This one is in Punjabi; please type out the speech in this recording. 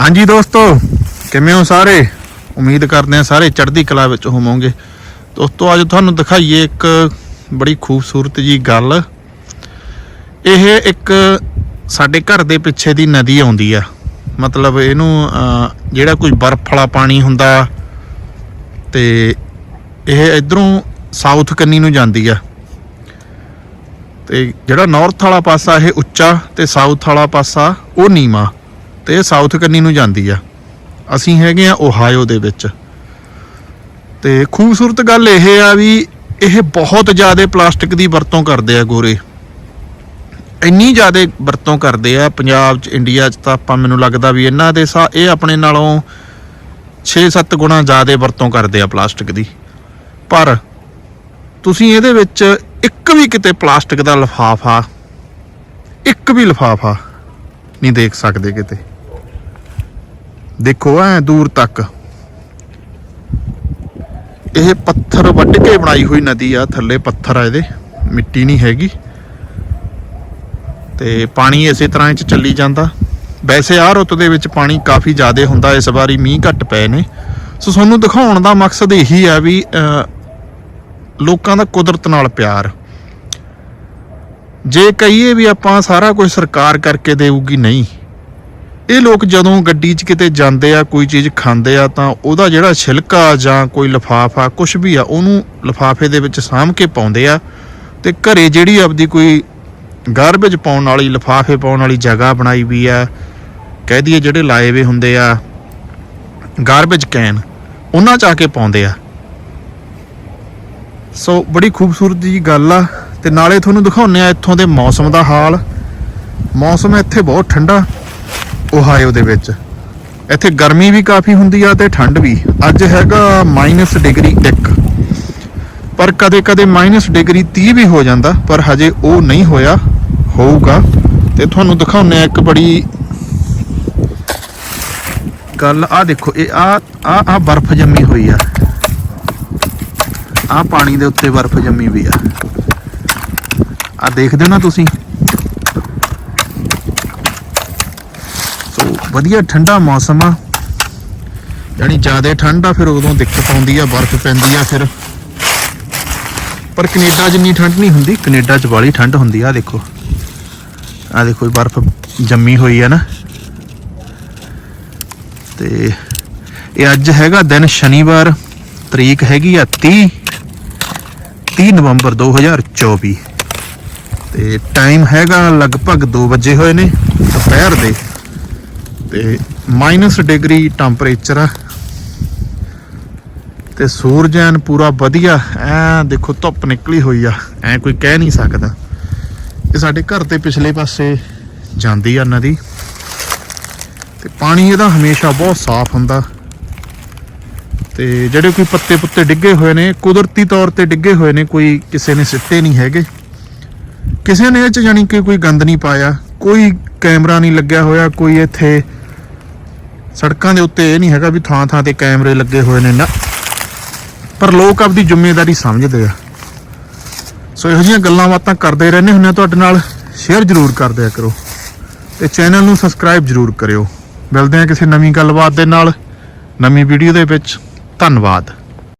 ਹਾਂਜੀ ਦੋਸਤੋ, ਕਿਵੇਂ ਹੋ ਸਾਰੇ? ਉਮੀਦ ਕਰਦੇ ਹਾਂ ਸਾਰੇ ਚੜ੍ਹਦੀ ਕਲਾ ਵਿੱਚ ਹੋਵੋਗੇ। ਦੋਸਤੋ, ਅੱਜ ਤੁਹਾਨੂੰ ਦਿਖਾਈਏ ਇੱਕ ਬੜੀ ਖੂਬਸੂਰਤ ਜੀ ਗੱਲ। ਇਹ ਇੱਕ ਸਾਡੇ ਘਰ ਦੇ ਪਿੱਛੇ ਦੀ ਨਦੀ ਆਉਂਦੀ ਆ। ਮਤਲਬ ਇਹਨੂੰ ਜਿਹੜਾ ਕੋਈ ਬਰਫ਼ ਵਾਲਾ ਪਾਣੀ ਹੁੰਦਾ ਤੇ ਇਹ ਇਧਰੋਂ ਸਾਊਥ ਕੰਨੀ ਨੂੰ ਜਾਂਦੀ ਆ। ਤੇ ਜਿਹੜਾ ਨਾਰਥ ਵਾਲਾ ਪਾਸਾ, ਇਹ ਉੱਚਾ ਤੇ ਸਾਊਥ ਵਾਲਾ ਪਾਸਾ, ਉਹ ਨੀਵਾਂ। ਤੇ ਇਹ ਸਾਊਥ ਕੰਨੀ ਨੂੰ ਜਾਂਦੀ ਆ। ਅਸੀਂ ਹੈਗੇ ਆ ਓਹਾਇਓ ਦੇ ਵਿੱਚ। ਤੇ ਖੂਬਸੂਰਤ ਗੱਲ ਇਹ ਆ ਵੀ ਇਹ ਬਹੁਤ ਜ਼ਿਆਦਾ ਪਲਾਸਟਿਕ ਦੀ ਵਰਤੋਂ ਕਰਦੇ ਆ ਗੋਰੇ। ਇੰਨੀ ਜ਼ਿਆਦਾ ਵਰਤੋਂ ਕਰਦੇ ਆ ਪੰਜਾਬ 'ਚ, ਇੰਡੀਆ 'ਚ ਤਾਂ ਆਪਾਂ ਮੈਨੂੰ ਲੱਗਦਾ ਵੀ ਇਹਨਾਂ ਦੇ ਸਾ, ਇਹ ਆਪਣੇ ਨਾਲੋਂ 6-7 ਗੁਣਾ ਜ਼ਿਆਦਾ ਵਰਤੋਂ ਕਰਦੇ ਆ ਪਲਾਸਟਿਕ ਦੀ। ਪਰ ਤੁਸੀਂ ਇਹਦੇ ਵਿੱਚ ਇੱਕ ਵੀ ਕਿਤੇ ਪਲਾਸਟਿਕ ਦਾ ਲਿਫਾਫਾ, ਇੱਕ ਵੀ ਲਿਫਾਫਾ ਨਹੀਂ ਦੇਖ ਸਕਦੇ ਕਿਤੇ। ਦੇਖੋ, ਐ ਦੂਰ ਤੱਕ। ਇਹ ਪੱਥਰ ਵੱਢ ਕੇ ਬਣਾਈ ਹੋਈ ਨਦੀ ਆ, ਥੱਲੇ ਪੱਥਰ ਆ ਇਹਦੇ, ਮਿੱਟੀ ਨਹੀਂ ਹੈਗੀ। ਤੇ ਪਾਣੀ ਇਸੇ ਤਰ੍ਹਾਂ ਚ ਚੱਲੀ ਜਾਂਦਾ। ਵੈਸੇ ਆਹ ਰੁੱਤ ਦੇ ਵਿੱਚ ਪਾਣੀ ਕਾਫੀ ਜ਼ਿਆਦਾ ਹੁੰਦਾ, ਇਸ ਵਾਰੀ ਮੀਂਹ ਘੱਟ ਪਏ ਨੇ। ਸੋ ਤੁਹਾਨੂੰ ਦਿਖਾਉਣ ਦਾ ਮਕਸਦ ਇਹੀ ਆ ਵੀ ਲੋਕਾਂ ਦਾ ਕੁਦਰਤ ਨਾਲ ਪਿਆਰ। ਜੇ ਕਹੀਏ ਵੀ ਆਪਾਂ ਸਾਰਾ ਕੁਝ ਸਰਕਾਰ ਕਰਕੇ ਦੇਊਗੀ, ਨਹੀਂ। ਇਹ ਲੋਕ ਜਦੋਂ ਗੱਡੀ 'ਚ ਕਿਤੇ ਜਾਂਦੇ ਆ, ਕੋਈ ਚੀਜ਼ ਖਾਂਦੇ ਆ, ਤਾਂ ਉਹਦਾ ਜਿਹੜਾ ਛਿਲਕਾ ਜਾਂ ਕੋਈ ਲਿਫਾਫਾ ਕੁਝ ਵੀ ਆ, ਉਹਨੂੰ ਲਿਫਾਫੇ ਦੇ ਵਿੱਚ ਸਾਂਭ ਕੇ ਪਾਉਂਦੇ ਆ ਤੇ ਘਰੇ ਜਿਹੜੀ ਆਪਦੀ ਕੋਈ ਗਾਰਬੇਜ ਪਾਉਣ ਵਾਲੀ, ਲਿਫਾਫੇ ਪਾਉਣ ਵਾਲੀ ਜਗ੍ਹਾ ਬਣਾਈ ਵੀ ਆ, ਕਹਿ ਦਈਏ ਜਿਹੜੇ ਲਾਏ ਵੇ ਹੁੰਦੇ ਆ ਗਾਰਬੇਜ ਕੈਨ ਉਹਨਾਂ 'ਚ ਆ ਕੇ ਪਾਉਂਦੇ ਆ। ਸੋ ਬੜੀ ਖੂਬਸੂਰਤ ਜੀ ਗੱਲ ਆ ਤੇ ਨਾਲੇ ਤੁਹਾਨੂੰ ਦਿਖਾਉਂਦੇ ਆ ਇੱਥੋਂ ਦੇ ਮੌਸਮ ਦਾ ਹਾਲ। ਮੌਸਮ ਇੱਥੇ ਬਹੁਤ ਠੰਡਾ। ਓਹਾਇਓ ਦੇ ਵਿੱਚ। ਇੱਥੇ ਗਰਮੀ ਵੀ ਕਾਫੀ ਹੁੰਦੀ ਆ ਤੇ ਠੰਡ ਵੀ। ਅੱਜ ਹੈਗਾ ਮਾਈਨਸ ਡਿਗਰੀ 1 ਪਰ ਕਦੇ-ਕਦੇ ਮਾਈਨਸ ਡਿਗਰੀ 30 ਵੀ ਹੋ ਜਾਂਦਾ, ਪਰ ਹਜੇ ਉਹ ਨਹੀਂ ਹੋਇਆ, ਹੋਊਗਾ। ਤੇ ਤੁਹਾਨੂੰ ਦਿਖਾਉਂਦੇ ਆ ਇੱਕ ਬੜੀ ਗੱਲ। ਆ ਦੇਖੋ, ਇਹ ਆ ਆ ਆ ਬਰਫ਼ ਜੰਮੀ ਹੋਈ ਆ। ਆ ਪਾਣੀ ਦੇ ਉੱਤੇ ਬਰਫ਼ ਜੰਮੀ ਵੀ ਆ। ਆ ਦੇਖਦੇ ਹੋ ਨਾ ਤੁਸੀਂ? ਵਧੀਆ ਠੰਡਾ ਮੌਸਮ ਆ। ਯਾਨੀ ਜ਼ਿਆਦਾ ਠੰਡ ਆ, ਫਿਰ ਉਦੋਂ ਦਿੱਕਤ ਆਉਂਦੀ ਆ, ਬਰਫ਼ ਪੈਂਦੀ ਆ ਫਿਰ। ਪਰ ਕੈਨੇਡਾ ਜਿੰਨੀ ਠੰਡ ਨਹੀਂ ਹੁੰਦੀ, ਕੈਨੇਡਾ 'ਚ ਬਾਲੀ ਠੰਡ ਹੁੰਦੀ ਆ, ਆਹ ਦੇਖੋ। ਆ ਦੇਖੋ ਇਹ ਬਰਫ਼ ਜੰਮੀ ਹੋਈ ਆ ਨਾ। ਤੇ ਇਹ ਅੱਜ ਹੈਗਾ ਦਿਨ ਸ਼ਨੀਵਾਰ, ਤਰੀਕ ਹੈਗੀ ਆ 30 30 ਨਵੰਬਰ 2024 ਤੇ ਟਾਈਮ ਹੈਗਾ ਲਗਭਗ 2 ਵਜੇ ਹੋਏ ਨੇ, ਦੁਪਹਿਰ ਦੇ। ਤੇ ਮਾਈਨਸ ਡਿਗਰੀ ਟੈਂਪਰੇਚਰ ਆ। ਤੇ ਸੂਰਜ ਐਨ ਪੂਰਾ ਵਧੀਆ, ਐ ਦੇਖੋ ਧੁੱਪ ਨਿਕਲੀ ਹੋਈ ਆ, ਐ ਕੋਈ ਕਹਿ ਨਹੀਂ ਸਕਦਾ। ਇਹ ਸਾਡੇ ਘਰ ਦੇ ਪਿਛਲੇ ਪਾਸੇ ਜਾਂਦੀ ਆ ਨਦੀ। ਤੇ ਪਾਣੀ ਇਹਦਾ ਹਮੇਸ਼ਾ ਬਹੁਤ ਸਾਫ਼ ਹੁੰਦਾ। ਤੇ ਜਿਹੜੇ ਕੋਈ ਪੱਤੇ ਪੁੱਤੇ ਡਿੱਗੇ ਹੋਏ ਨੇ, ਕੁਦਰਤੀ ਤੌਰ ਤੇ ਡਿੱਗੇ ਹੋਏ ਨੇ, ਕੋਈ ਕਿਸੇ ਨੇ ਸਿੱਟੇ ਨਹੀਂ ਹੈਗੇ। ਕਿਸੇ ਨੇ ਇਹ ਚ ਜਾਣੀ ਕਿ ਕੋਈ ਗੰਦ ਨਹੀਂ ਪਾਇਆ, ਕੋਈ ਕੈਮਰਾ ਨਹੀਂ ਲੱਗਿਆ ਹੋਇਆ, ਕੋਈ ਇੱਥੇ ਸੜਕਾਂ ਦੇ ਉੱਤੇ ਇਹ ਨਹੀਂ ਹੈਗਾ ਵੀ ਥਾਂ ਥਾਂ ਤੇ ਕੈਮਰੇ ਲੱਗੇ ਹੋਏ ਨੇ ਨਾ। ਪਰ ਲੋਕ ਆਪਦੀ ਜ਼ਿੰਮੇਵਾਰੀ ਸਮਝਦੇ ਆ। ਸੋ ਇਹੋ ਜਿਹੀਆਂ ਗੱਲਾਂ ਬਾਤਾਂ ਕਰਦੇ ਰਹਿੰਦੇ ਹੁੰਦੇ ਆ, ਤੁਹਾਡੇ ਨਾਲ ਸ਼ੇਅਰ ਜ਼ਰੂਰ ਕਰਦਿਆ ਕਰੋ। ਤੇ ਚੈਨਲ ਨੂੰ ਸਬਸਕ੍ਰਾਈਬ ਜ਼ਰੂਰ ਕਰਿਓ। ਮਿਲਦੇ ਆ ਕਿਸੇ ਨਵੀਂ ਗੱਲਬਾਤ ਦੇ ਨਾਲ। ਨਵੀਂ ਵੀਡੀਓ ਦੇ ਵਿੱਚ। ਧੰਨਵਾਦ।